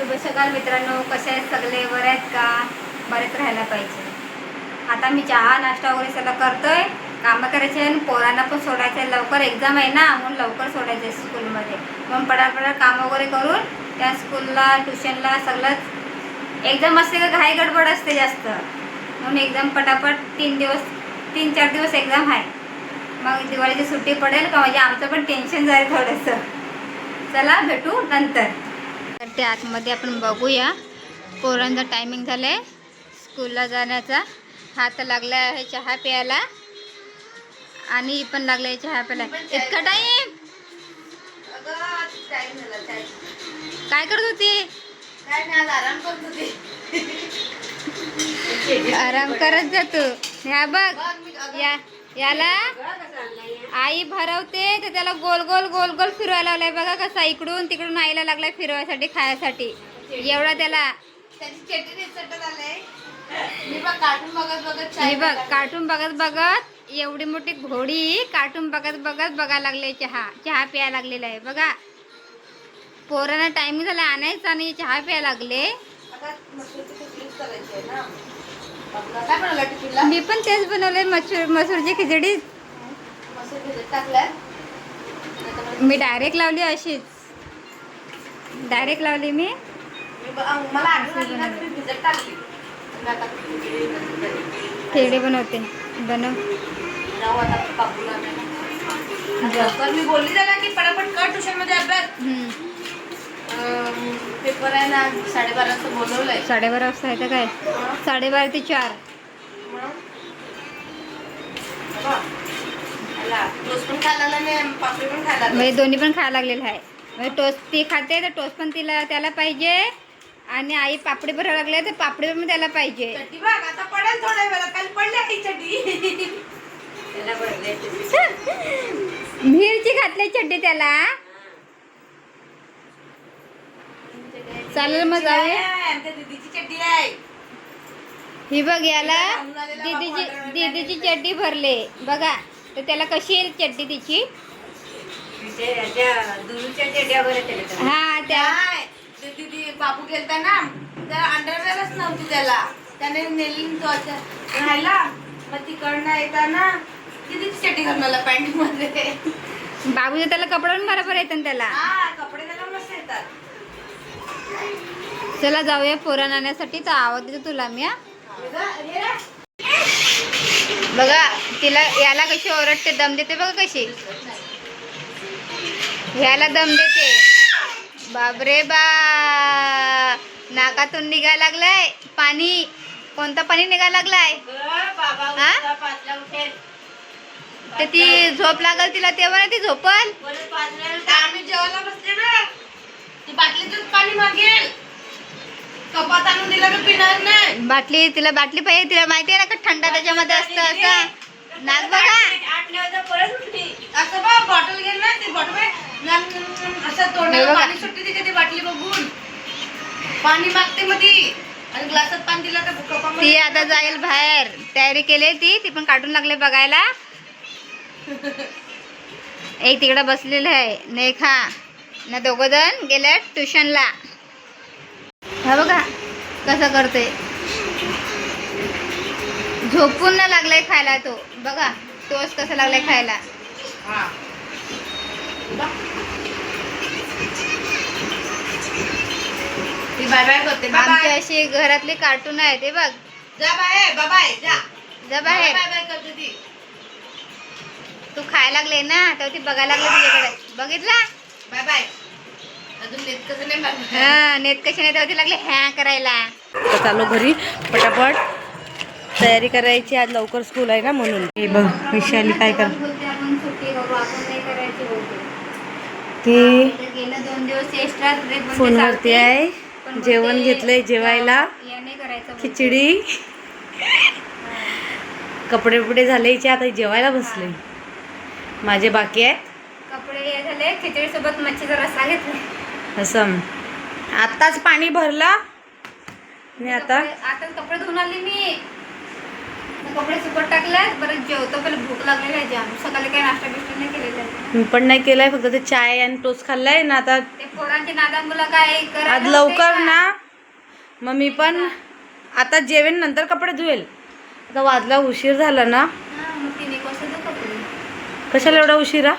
शुभ सकाळ मित्रांनो. कसे आहेत सगळे? बरे आहेत का? बरेच राहायला पाहिजे. आता मी चहा नाश्ता वगैरे सगळं करतोय. कामं करायचे आणि पोरांना पण सोडायचं आहे लवकर एक्झाम आहे ना म्हणून लवकर सोडायचं आहे स्कूलमध्ये म्हणून पटापट काम वगैरे करून त्या स्कूलला ट्युशनला सगळंच एक्झाम असते का घाई गडबड असते जास्त. म्हणून एक्झाम पटापट तीन दिवस तीन चार दिवस एक्झाम आहे. मग दिवाळीची सुट्टी पडेल का? म्हणजे आमचं पण टेन्शन जाईल थोडंसं. चला भेटू नंतर. तर ते आतमध्ये आपण बघूया. पोरांचा टायमिंग झालं आहे स्कूलला जाण्याचा. हात लागला आहे चहा प्यायला. आणि पण लागला आहे चहा प्यायला. इतका टाईम काय करत होती? आराम करत जातो ह्या बघ. या. याला आई भरवते तर त्याला गोल गोल गोल गोल फिरवायला लावलाय. बघा कसा इकडून तिकडून आईला लागलाय फिरवायसाठी खायसाठी. एवढा त्याला. बघ कार्टून बघत बघत एवढी मोठी घोडी कार्टून बघत बघत बघायला लागले चहा. चहा प्यायला लागलेला आहे. बघा. पोरांना टायमिंग झाला आणायचा आणि चहा प्यायला लागले. मी पण तेच बनवले मसूर मसूरची खिचडी. मी डायरेक्ट लावली अशीच. डायरेक्ट लावली मी. मला खेळी बनवते. बनव. मी बोलली त्याला की पटापट कर ट्युशनमध्ये अभ्यास पेपर आहे ना साडेबारा वाजता बोलवलंय. साडेबारा वाजता आहे तर काय? साडेबारा ते चार. मग? बाबा, खायला. टोस्ट पण खायला लागला आणि पापडी पण खायला लागली. म्हणजे दोन्ही पण खायला लागलेलं आहे. म्हणजे टोस्ट ती खाते तर टोस्ट पण तिला त्याला पाहिजे. आणि आई पापडी भरावं लागले तर पापडी पण त्याला पाहिजे. बघ आता पडेल थोड्या काल त्याला मिरची घातली चड्डी त्याला. चालेल मग जाऊया आमच्या दीदीची चड्डी आहे. ही बघ याला दीदीची दीदीची चड्डी भरले. बघा तर त्याला कशी येईल चड्डी तिची? हा त्या काय ते दीदी बाबू गेलता ना त्या अंडरवेअरच नव्हती त्याला. त्याने नेली तो अच्छा राहिला मग तिकडनं येताना दीदीची चड्डी घालून आला पॅन्टमध्ये बाबूचे त्याला कपडा पण बरोबर येतात ना त्याला. हा कपडे त्याला मस्त येतात. चला जाऊया फोरण आणण्यासाठी तर आवाज देतो तुला मी बघा तिला याला कशी ओरडते दम देते बघा कशी. ह्याला दम देते. बाबरे बा. नाकातून निघायला लागलाय पाणी. कोणतं पाणी निघायला लागलाय? हा? ते ती झोप लागल तिला तेव्हा ना ती झोपल? आम्ही जेवायला बसले ना. ती बाटलीतच पाणी मागेल कपात आणून दिलं मी पिणार नाही. बाटली तिला बाटली पाहिजे तिला माहिती आहे ना का थंड त्याच्यामध्ये असतं असं. नाक बघा. असं बघ बॉटल घेईल ना ती बॉटल असं तोंडाला बघा. पाणी सुटते तिथे ती बाटली बघून. पाणी मागते मग ती. आणि ग्लासात पाणी दिलं तर ती कपामध्ये आता जाईल बाहेर. तयारी केली ती. ती पण काढून लागले बघायला. एक तिकडे बसलेलं आहे. नेखा. ना दोघं जण गेल्या ट्युशनला. हा बघा कसं करते झोपून ना लागलाय खायला तो. बघा तोच कसं लागलाय खायला. ती बाय बाय करते. बाय आमची अशी घरातली कार्टून आहे ते बघ. जा बाय बाय बाय जा. जा बाय. बाहेर बाय बाय करते ती. तू खायला लागले ना तेव्हा ती बघायला लागले तुझ्याकडे. बघितला? Bye bye. अजून नेत कसं नाही हा नेत कशा नाही तेव्हा लागले हॅ करायला. चालू घरी पटापट. तयारी करायची आज लवकर स्कूल आहे ना म्हणून. हे बघ विशाली काय कर ती फोनवरती आहे. जेवण घेतलंय जेवायला. करायचं खिचडी. कपडे बिपडे झाले आता जेवायला बसले. माझे बाकी आहेत झाले खिचडी सोबत मच्छीचा रस्सा घेतला. असं. आत्ताच पाणी भरलं. आणि आता आता कपडे धुवून आले मी. कपडे सुकट टाकल्यात बरं जेवतो पहिले भूक लागलेली आहे जाम. सकाळी काही नाश्ता बिष्टा नाही केलेला. मी पण नाही केलंय फक्त ते चाय आणि टोस्ट खाल्लाय ना आता. ते पोरांची नादा मुलं काय आज लवकर? ना. मग मी पण आता जेवेन नंतर कपडे धुवेल. आता वाजला उशीर झाला ना. कशाला एवढा उशिरा?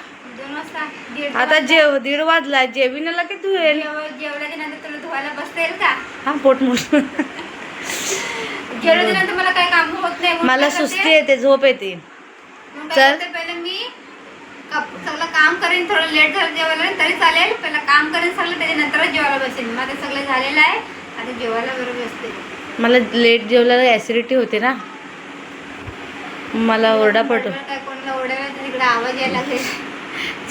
आता जेव दीड वाजला जेवीनला की धुवेल. जेव- जेवल्याच्या नंतर तुला धुवायला बसता येईल का? हा पोट जेवल्याच्या नंतर मला काही काम होत नाही मला काय? सुस्ती येते झोप येते. काय चल. पहिले मी सगळं काम करेन थोडं लेट झालं जेवायला तरी चालेल. पहिलं काम करेन सगळं त्याच्यानंतरच जेवायला बसेल आता सगळं झालेलं आहे. आता जेवायला बरोबर बसते. मला लेट जेवल्याला ऍसिडिटी होते ना. मला ओरडा पडतो. काय कोणाला ओरडायला तिकडे आवाज यायला लागेल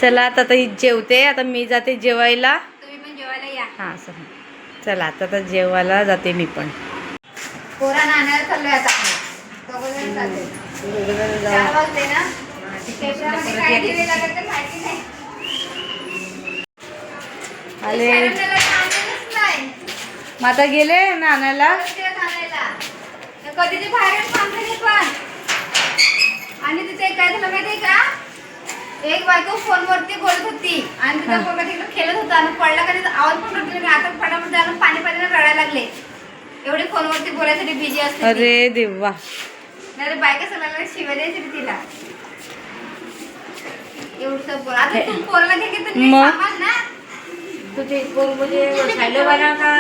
चला आता ही जेवते. आता मी जाते जेवायला. तुम्ही पण जेवायला या. हां असं. चला आता आता जेवायला जाते मी पण. पोरांना आणायला चाललोय आता. दोघंजण चालले चार वाजले ना? पेपरामध्ये काय दिवे लागत ते माहिती नाही. आले. नाही. मग आता गेले ना आणायला ते आणायला. तर कधीची बाहेर पण. आणि तिथे काय झालं माहितीये का? एक बायको फोनवरती बोलत होती आणि तिचा हा. पोरगा तिकडे खेळत होता आणि पडला का तिचा आवाज पण उठला नाही. आता फटाफट जाऊन पाणी पाणी रडायला लागले. एवढे फोनवरती बोलायसाठी बिझी असते. अरे देवा. नाही बायका सगळ्याला शिवाय द्यायची तिला. एवढं बोल. आता तू पोराला घे की ना. तुझे म्हणजे नाही बारका.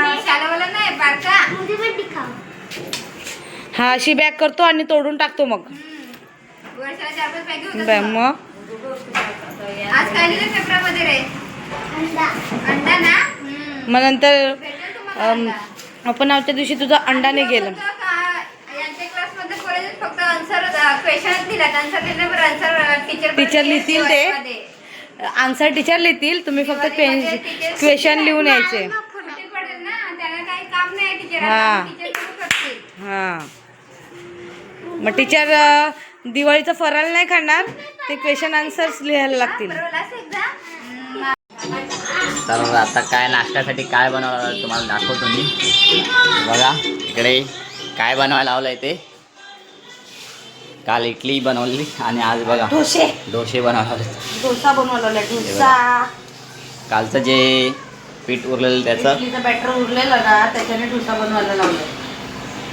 हा अशी बॅग करतो आणि तोडून टाकतो मग. मग. मग? आज काय लिहिलं पेपरामध्ये रे. अंडा. ना? हम्म. मग नंतर. आपण आजच्या दिवशी तुझं अंडाने गेलं. फक्त answer question answer answer teacher लिहितील ते. आन्सर टीचर लिहितील तुम्ही फक्त क्वेश्चन लिहून यायचे. पडेल ना? त्याला काही काम नाही टीचर हा. हा. मग टीचर दिवाळीचं फराळ नाही खाणार ते क्वेश्चन आन्सर्स लिहायला लागतील. तर आता काय नाश्त्यासाठी काय बनवलं तुम्हाला दाखवतो मी. बघा इकडे काय बनवायला लावलंय ते. काल इडली बनवली आणि आज बघा डोसे. डोसे बनवले डोसा बनवलेला डोसा. कालचं जे पीठ उरलेलं त्याचं. इडलीचं बॅटर उरलेलं ना त्याच्याने डोसा बनवायला लावलं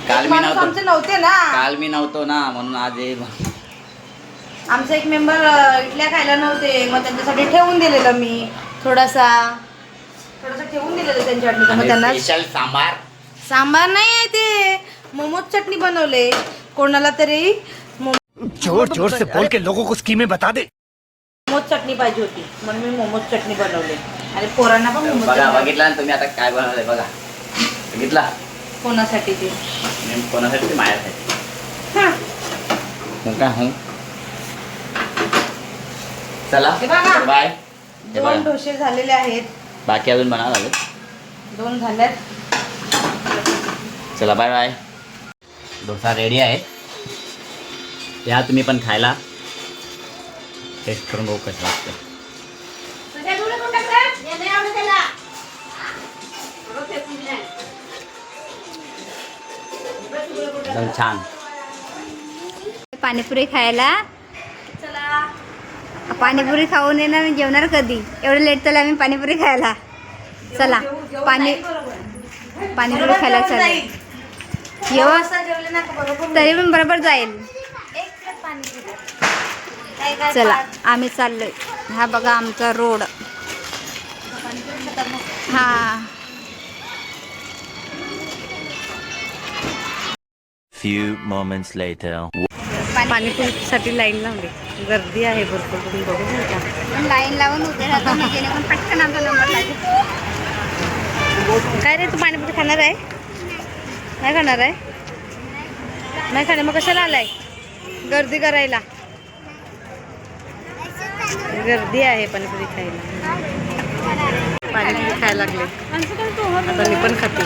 काल मी माणूस नव्हतो. आमचे नव्हते ना. काल मी नव्हतो ना म्हणून आज हे आमचा एक मेंबर इडल्या खायला नव्हते मग त्यांच्यासाठी ठेवून दिलेलं मी. थोडासा. थोडासा ठेवून दिलेलं त्यांच्यासाठी मग त्यांना स्पेशल सांबार? सांबार नाही आहे ते. मोमोज चटणी बनवले. कोणाला तरी जोर जोर से बोल के लोगों को स्कीमें बता दे. मोमोज चटणी पाहिजे होती म्हणून मी मोमोज चटणी बनवली. आणि पोरांना पण मोमोज बघा चटणी बघितला ना तुम्ही आता काय बनवलंय बघा. बघितला? कोणासाठी ते? कोणासाठी माझ्यासाठी. मग काय हं? चला. हे बघा. बाय. हे दोन बघा. डोसे झालेले आहेत. बाकी अजून बनावं लागेल दोन झाल्यात. चला बाय बाय. डोसा रेडी आहे. या तुम्ही पण खायला. टेस्ट करून बघू कसं लागतं एकदम छान. पाणीपुरी खायला. पाणीपुरी खाऊन येणार जेवणार कधी? एवढं लेट चाललं आम्ही पाणीपुरी खायला. चला पाणी पाणीपुरी खायला चला. जेव्हा तरी पण बरोबर जाईल. चला आम्ही चाललोय. हा बघा आमचा रोड हा. Few moments later. पाणीपुरीसाठी लाईन लावली. गर्दी आहे भरपूर तुम्ही बघू शकता लाईन लावून उभे राहतो जेणेकरून पटकन आमचा नंबर लागेल. काय रे तू पाणीपुरी खाणार आहे? नाही खाणार आहे? नाही खाणार मग कशाला आलाय? गर्दी करायला. गर्दी आहे पाणीपुरी खायला. पाणीपुरी खायला लागले. आता मी पण खाते.